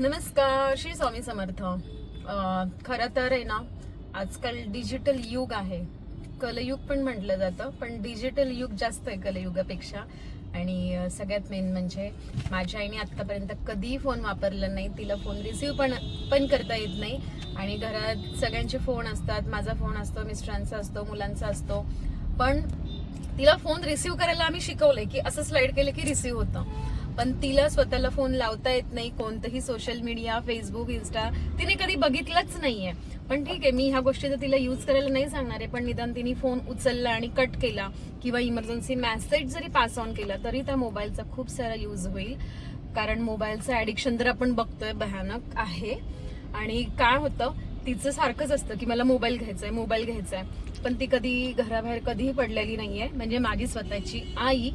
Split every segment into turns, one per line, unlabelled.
नमस्कार श्री स्वामी समर्थ. खरं तर आहे ना आजकाल डिजिटल युग आहे. कलयुग पण म्हटलं जातं पण डिजिटल युग जास्त आहे कलयुगापेक्षा. आणि सगळ्यात मेन म्हणजे माझ्या आईने आतापर्यंत कधीही फोन वापरला नाही तिला फोन रिसिव्ह पण पण करता येत नाही. आणि घरात सगळ्यांचे फोन असतात माझा फोन असतो मिस्टरांचा असतो मुलांचा असतो. पण तिला फोन रिसिव्ह करायला आम्ही शिकवलंय की असं स्लाइड केलं की रिसिव्ह होतं. पण तिला स्वतःला फोन लावता येत नाही कोणतंही सोशल मीडिया फेसबुक इन्स्टा तिने कधी बघितलंच नाहीये. पण ठीक आहे मी ह्या गोष्टी तर तिला युज करायला नाही सांगणार आहे पण निदान तिने फोन उचलला आणि कट केला किंवा इमर्जन्सी मेसेज जरी पास ऑन केला तरी त्या मोबाईलचा खूप सारा यूज होईल. कारण मोबाईलचं ऍडिक्शन तर आपण बघतोय भयानक आहे. आणि काय होतं तिचं सारखंच असतं की मला मोबाईल घ्यायचा आहे मोबाईल घ्यायचा आहे पण ती कधी घराबाहेर कधीही पडलेली नाहीये. म्हणजे माझी स्वतःची आई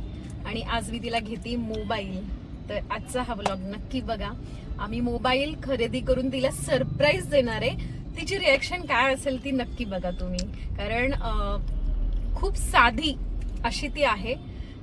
आणि आज मी तिला घेते मोबाईल. तर आजचा हा ब्लॉग नक्की बघा. आम्ही मोबाईल खरेदी करून तिला सरप्राईज देणार आहे. तिची रिॲक्शन काय असेल ती नक्की बघा तुम्ही. कारण खूप साधी अशी ती आहे.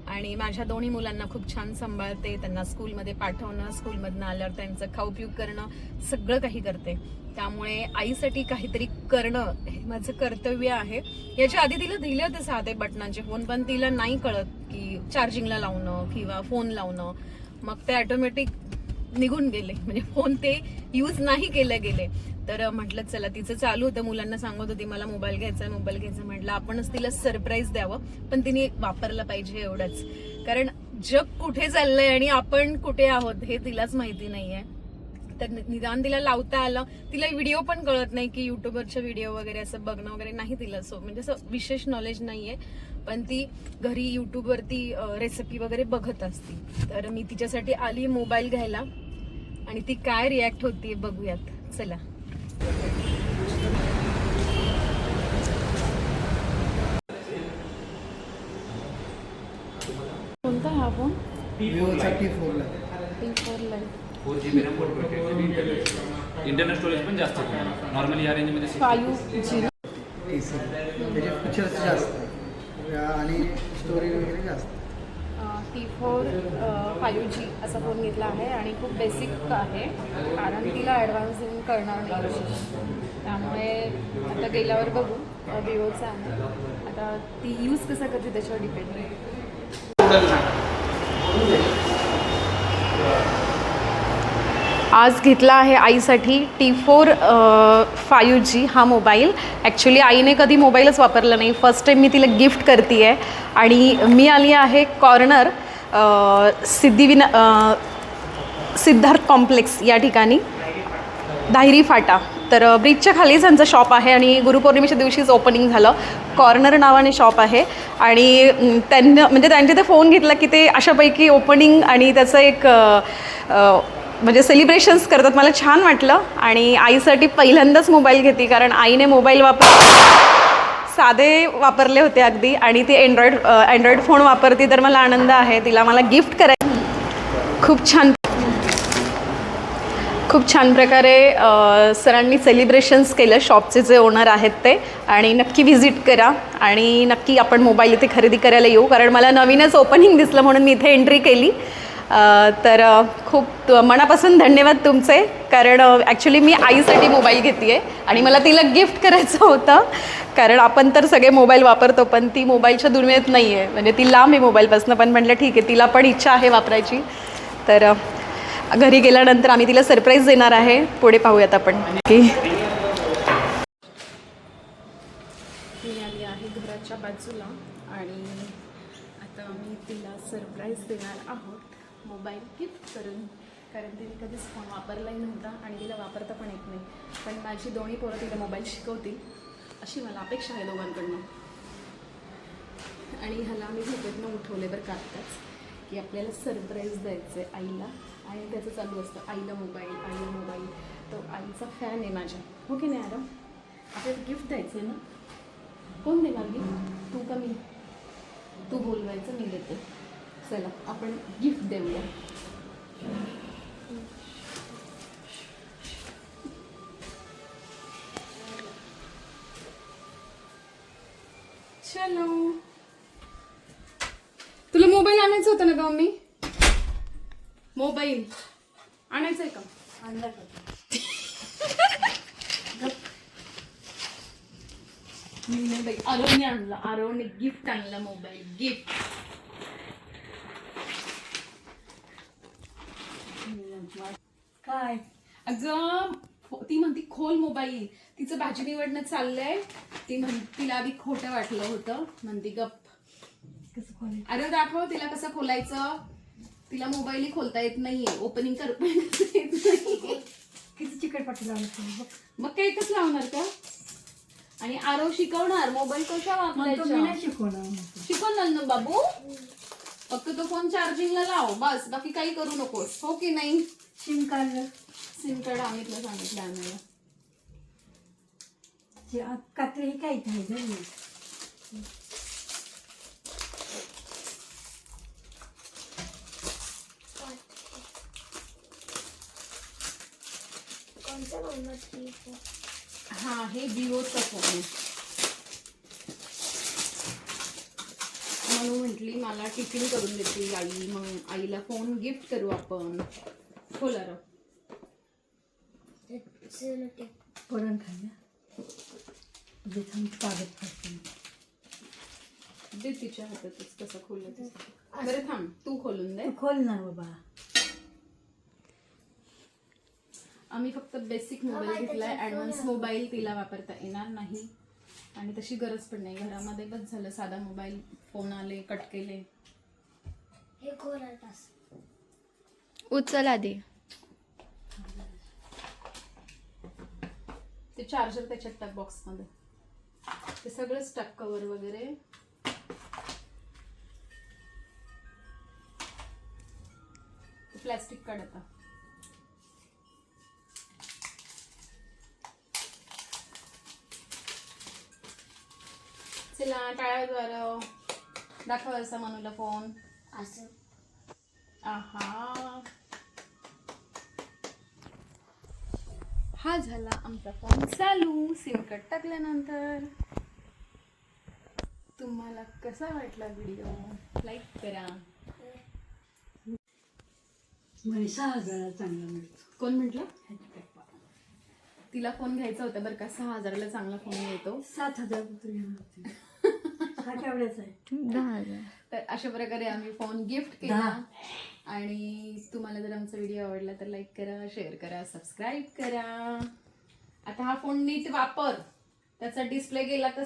आणि माझ्या दोन्ही मुलांना खूप छान सांभाळते. त्यांना स्कूलमध्ये पाठवणं स्कूलमधनं आल्यावर त्यांचं खाऊपिऊ करणं सगळं काही करते. त्यामुळे आईसाठी काहीतरी करणं हे माझं कर्तव्य आहे. याच्या आधी तिला दिले होते साधे बटनाचे फोन पण तिला नाही कळत. की चार्जिंगला लावणं किंवा फोन लावणं मग ते ऑटोमॅटिक निघून गेले. म्हणजे फोन ते यूज नाही केले गेले. तर म्हटलं चला तिचं चालू होतं. मुलांना सांगत होती मला मोबाईल घ्यायचा आहे मोबाईल घ्यायचा म्हटलं आपणच तिला सरप्राईज द्यावं. पण तिने वापरलं पाहिजे एवढंच. कारण जग कुठे चाललंय आणि आपण कुठे आहोत हे तिलाच माहिती नाहीये. तर निदान तिला लावता आलं. तिला व्हिडिओ पण कळत नाही की युट्यूबवरच्या व्हिडिओ वगैरे असं बघणं वगैरे नाही तिला. सो म्हणजे असं विशेष नॉलेज नाहीये. पण ती घरी युट्यूबवरती रेसिपी वगैरे बघत असती. तर मी तिच्यासाठी आली मोबाईल घ्यायला आणि ती काय रिॲक्ट होती बघूयात. चला. कोणता हा phone
four G B RAM four internal storage पण जास्त नॉर्मली या रेंजमध्ये
फायू झिरो
त्याचे फीचर्स जास्त. आहे. आणि स्टोरेज वगैरे जास्त.
टी फोर फायू जी असा फोन घेतला आहे आणि खूप बेसिक आहे. कारण तिला ॲडव्हान्स देऊन कळणार नाही. त्यामुळे आता गेल्यावर बघू. विवोचा आहे. आता ती यूज कसा करते त्याच्यावर डिपेंड आहे. आज घेतला आहे आईसाठी टी फोर फायू जी हा मोबाईल. ॲक्च्युली आईने कधी मोबाईलच वापरला नाही. फर्स्ट टाईम मी तिला गिफ्ट करते आहे आणि मी आली आहे कॉर्नर सिद्धिविना सिद्धार्थ कॉम्प्लेक्स या ठिकाणी. दाहिरी फाटा. तर ब्रिजच्या खालीच यांचं शॉप आहे आणि गुरुपौर्णिमेच्या दिवशीच ओपनिंग झालं. कॉर्नर नावाने शॉप आहे. आणि त्यांना म्हणजे त्यांचे ते फोन घेतला की ते अशापैकी ओपनिंग आणि त्याचं एक म्हणजे सेलिब्रेशन्स करतात. मला छान वाटलं. आणि आईसाठी पहिल्यांदाच मोबाईल घेते कारण आईने मोबाईल वापर साधे वापरले होते अगदी. आणि ती अँड्रॉइड अँड्रॉइड फोन वापरते तर मला आनंद आहे. तिला मला गिफ्ट कराय खूप छान खूप छान प्रकारे सरांनी सेलिब्रेशन्स केलं शॉपचे जे ओनर आहेत ते. आणि नक्की व्हिजिट करा. आणि नक्की आपण मोबाईल इथे खरेदी करायला येऊ. कारण मला नवीनच ओपनिंग दिसलं म्हणून मी इथे एंट्री केली. तर खूप मनापासून धन्यवाद तुमचे. कारण ॲक्च्युली मी आईसाठी मोबाईल घेते आहे आणि मला तिला गिफ्ट करायचं होतं. कारण आपण तर सगळे मोबाईल वापरतो पण ती मोबाईलच्या दुर्मिळेत नाही आहे म्हणजे ती लांब आहे मोबाईलपासून पण म्हटलं ठीक आहे तिला पण इच्छा आहे वापरायची. तर घरी गेल्यानंतर आम्ही तिला सरप्राईज देणार आहे. पुढे पाहूयात आपण. की मी आली आहे घराच्या बाजूला आणि आता मी तिला सरप्राईज देणार आहोत. मोबाईल गिफ्ट करून कारण तिने कधीच फोन वापरलाही नव्हता आणि तिला वापरता पण येत नाही. पण माझी दोन्ही पोरं तिला मोबाईल शिकवतील अशी मला अपेक्षा आहे दोघांकडनं. आणि ह्याला मी झोपेतनं उठवले बरं का आत्ताच की आपल्याला सरप्राईज द्यायचं आहे आईला आणि त्याचं चालू असतं आईला मोबाईल आईला मोबाईल. तो आईचा फॅन आहे माझ्या. हो की नाही आराम आपल्याला गिफ्ट द्यायचं आहे ना? कोण देणार गिफ्ट तू का मी? तू बोलवायचं मी देते. चला आपण गिफ्ट देऊया. चलो. तुला मोबाईल आणायचा होता ना का मम्मी? मोबाईल आणायचंय का?
आणला
मी नाही बाई आरवने आणला. आरवने गिफ्ट आणला मोबाईल गिफ्ट
काय?
अगं ती म्हणती खोल मोबाईल. तिचं भाजी निवडणं चाललंय. ती म्हण तिला आधी खोटं वाटलं होतं. म्हणती गप
कसं खोले
अरे दाखव तिला कसं खोलायचं. तिला मोबाईलही खोलता येत नाहीये. ओपनिंग करता येत नाही
किती चिकट पाठी बघ.
मग काय एकच लावणार का? आणि आरव शिकवणार. मोबाईल कशा वापरायचा?
शिकवणार.
शिकवणार ना बाबू. फक्त तो फोन चार्जिंगला लाव बस. बाकी काही करू नकोस. हो की नाही?
सिम काढलं
सिम कार्ड आम्हीतलं सांगितलं आम्हाला
ते आत कात्री काय
फोन
हा? हे जिओचा फोन आहे. म्हणून म्हटली मला टिफिन करून देते आई मग आईला फोन गिफ्ट करू आपण. खोला
पडण खाल्लं. कागद
दे तिच्या हातातच कसं खोललं. बरं थांब तू खोलून दे.
तू खोल ना बाबा.
आम्ही फक्त बेसिक मोबाईल घेतलाय ॲडव्हान्स मोबाईल तिला वापरता येणार नाही. आणि तशी गरज पण नाही. घरामध्ये बस झालं साधा मोबाईल फोन आले कट केले.
हे तास?
उचल आधी.
ते चार्जर त्याच्यात टाक बॉक्समध्ये ते सगळंच टाक कवर वगैरे. प्लॅस्टिक काढ आता. चला टाळ्याद्वारे दाखव असा मनूला फोन
असं.
आहा. हा झाला आमचा फोन चालू. सिम कार्ड टाकल्यानंतर तुम्हाला कसा वाटला व्हिडिओ लाईक करा.
म्हणे सहा हजाराला चांगला मिळतो.
कोण म्हटलं. तिला फोन घ्यायचा होता बरं का. सहा हजाराला चांगला फोन मिळतो.
सात हजार. हा केवढ्याचा आहे?
दहा हजार.
तर अशा प्रकारे आम्ही फोन गिफ्ट केला. आणि तुम्हाला जर आमचा व्हिडिओ आवडला तर लाईक करा शेअर करा सबस्क्राईब करा. आता हा फोन नीट वापर. त्याचा डिस्प्ले गेला तर